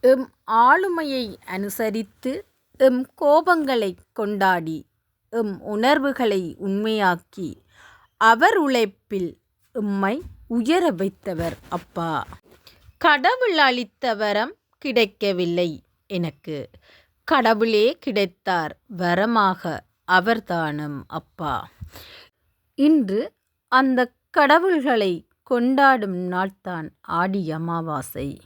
M ஆளுமையை அனுசரித்து M கோபங்களைக் கொண்டாடி எம் உணர்வுகளை உண்மையாக்கி அவர் உழைப்பில் எம்மை உயர வைத்தவர் அப்பா. கடவுள் அளித்த வரம் கிடைக்கவில்லை எனக்கு. கடவுளே கிடைத்தார் வரமாக அவர்தானம் அப்பா. இன்று அந்த கடவுள்களை கொண்டாடும் நாள்தான் ஆடி அமாவாசை.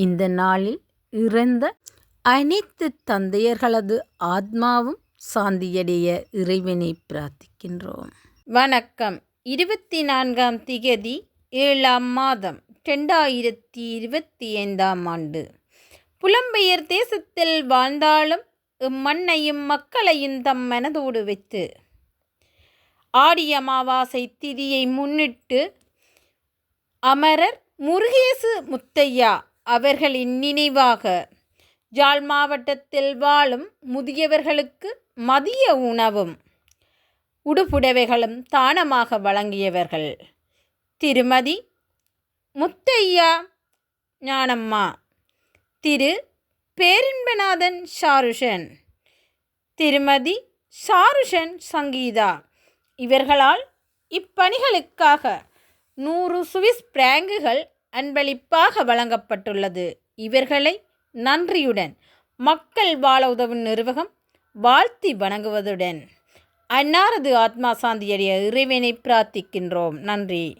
இந்த நாளில் இறந்த அனைத்து தந்தையர்களது ஆத்மாவும் சாந்தியடைய இறைவனை பிரார்த்திக்கின்றோம். வணக்கம். இருபத்தி நான்காம் திகதி ஏழாம் மாதம் ரெண்டாயிரத்தி இருபத்தி ஐந்தாம் ஆண்டு. புலம்பெயர் தேசத்தில் வாழ்ந்தாலும் இம்மண்ணையும் மக்களையும் தம் மனதோடு வைத்து ஆடி அமாவாசை திதியை முன்னிட்டு அமரர் முருகேசு முத்தையா அவர்களின் நினைவாக. ஜாழ் மாவட்டத்தில் வாழும் முதியவர்களுக்கு மதிய உணவும். உடுப்புடவைகளும் தானமாக வழங்கியவர்கள். திருமதி முத்தையா ஞானம்மா. திரு பேரின்பநாதன் ஷாருஷன் திருமதி ஷாருஷன் சங்கீதா. இவர்களால் இப்பணிகளுக்காக நூறு சுவிஸ் பிராங்குகள் அன்பளிப்பாக வழங்கப்பட்டுள்ளது. இவர்களை நன்றியுடன் மக்கள் வாழ உதவும் நிறுவகம் வாழ்த்தி வணங்குவதுடன் அன்னாரது ஆத்மா சாந்தியடைய இறைவனை பிரார்த்திக்கின்றோம். நன்றி.